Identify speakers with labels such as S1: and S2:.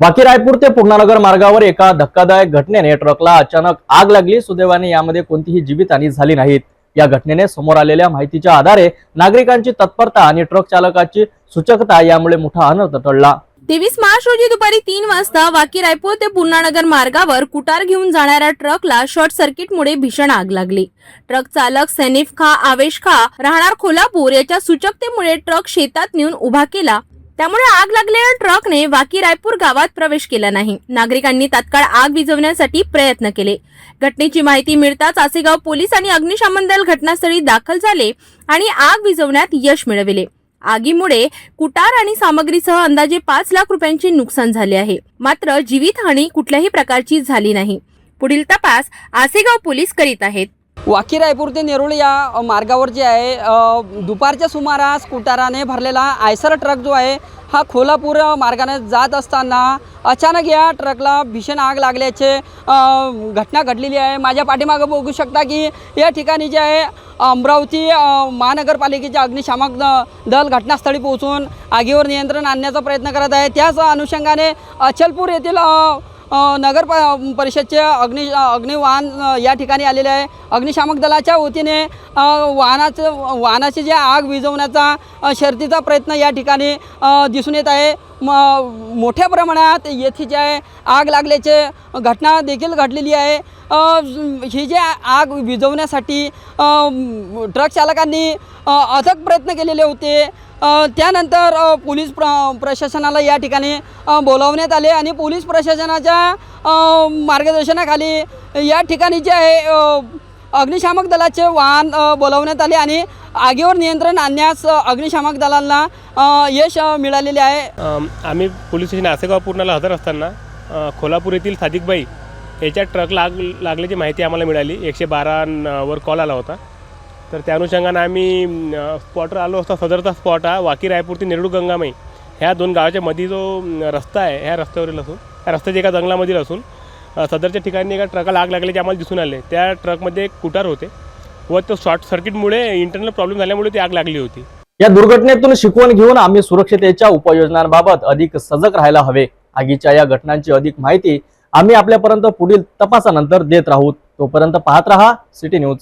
S1: बाकी रायपूर ते पूर्णानगर मार्गावर एका धक्कादायक घटनेने ट्रकला अचानक आग लागली. सुदैवाने यामध्ये कोणतीही जीवितहानी झाली नाहीत. या घटनेने समोर आलेल्या माहितीच्या आधारे नागरिकांची तत्परता आणि ट्रक चालकाची सूचकता यामुळे मोठा अनर्थ टळला
S2: तेवीस मार्च रोजी दुपारी तीन वाजता वाकी रायपूर ते पूर्णानगर मार्गावर कुटार घेऊन जाणाऱ्या ट्रकला शॉर्ट सर्किटमुळे भीषण आग लागली. ट्रक चालक सैनिफ खा आवेश खा राहणार खोलापूर याच्या सूचकतेमुळे ट्रक शेतात नेऊन उभा केला. त्यामुळे आग लागलेल्या ट्रकने वाकी रायपूर गावात प्रवेश केला नाही. नागरिकांनी तात्काळ आग विझवण्यासाठी प्रयत्न केले. घटनेची माहिती मिळताच आसेगाव पोलीस आणि अग्निशमन दल घटनास्थळी दाखल झाले आणि आग विझवण्यात यश मिळविले. आगीमुळे कुटार आणि सामग्रीसह अंदाजे पाच लाख रुपयांचे नुकसान झाले आहे. मात्र जीवितहानी कुठल्याही प्रकारची झाली नाही. पुढील तपास आसेगाव पोलीस करीत आहेत.
S3: वाकी रायपूर ते नेरुळ या मार्गावर जे आहे दुपारच्या सुमारास कुटाराने भरलेला आयसर ट्रक जो आहे हा खोलापूर मार्गाने जात असताना अचानक या ट्रकला भीषण आग लागल्याचे घटना घडलेली आहे. माझ्या पाठीमागं बघू शकता की या ठिकाणी जे आहे अमरावती महानगरपालिकेचे अग्निशामक दल घटनास्थळी पोहोचून आगीवर नियंत्रण आणण्याचा प्रयत्न करत आहे. त्याच अनुषंगाने अचलपूर येथील नगर प- परिषदचे अग्नि अग्निवाहन या ठिकाणी आलेले आहे. अग्निशामक दलाच्या वतीने वाहनाचं वाहनाची जे आग विझवण्याचा शर्तीचा प्रयत्न या ठिकाणी दिसून येत आहे. म मोठ्या प्रमाणात येथे जे आहे आग लागल्याचे घटना देखील घडलेली आहे. ही जे आग विझवण्यासाठी ट्रक चालकांनी अथक प्रयत्न केलेले होते. त्यानंतर पोलीस प्र प्रशासनाला या ठिकाणी बोलावण्यात आले आणि पोलीस प्रशासनाच्या मार्गदर्शनाखाली या ठिकाणी जे आहे अग्निशामक दलाचे वाहन बोलवण्यात बोलावण्यात आले आणि आगीवर नियंत्रण आणण्यास अग्निशामक दलांना यश मिळालेले आहे.
S4: आम्ही पोलीस स्टेशन आसेगाव पूर्णाला हजर असताना खोलापूर येथील सादिकबाई याच्या ट्रक लाग लागल्याची माहिती आम्हाला मिळाली. एकशे बारावर कॉल आला होता. तर त्या अनुषंगानं आम्ही स्पॉटवर आलो असता सदरचा स्पॉट हा वाकी रायपूर ते नेरुळ गंगामाई. ह्या दोन गावाच्या मध्ये जो रस्ता आहे ह्या रस्त्यावरील असून त्या रस्त्याच्या एका जंगलामधील असून सदरच्या ठिकाणी एका ट्रकाला आग लागल्याचे आम्हाला दिसून आले. त्या ट्रकमध्ये एक कुटार होते व तो शॉर्ट सर्किटमुळे इंटरनल प्रॉब्लेम झाल्यामुळे ती आग लागली होती.
S1: या दुर्घटनेतून शिकवण घेऊन आम्ही सुरक्षतेच्या उपाययोजनांबाबत अधिक सजग राहायला हवे. आगीच्या या घटनांची अधिक माहिती आम्ही आपल्यापर्यंत पुढील तपासानंतर देत राहू. तोपर्यंत पाहत रहा सिटी न्यूज.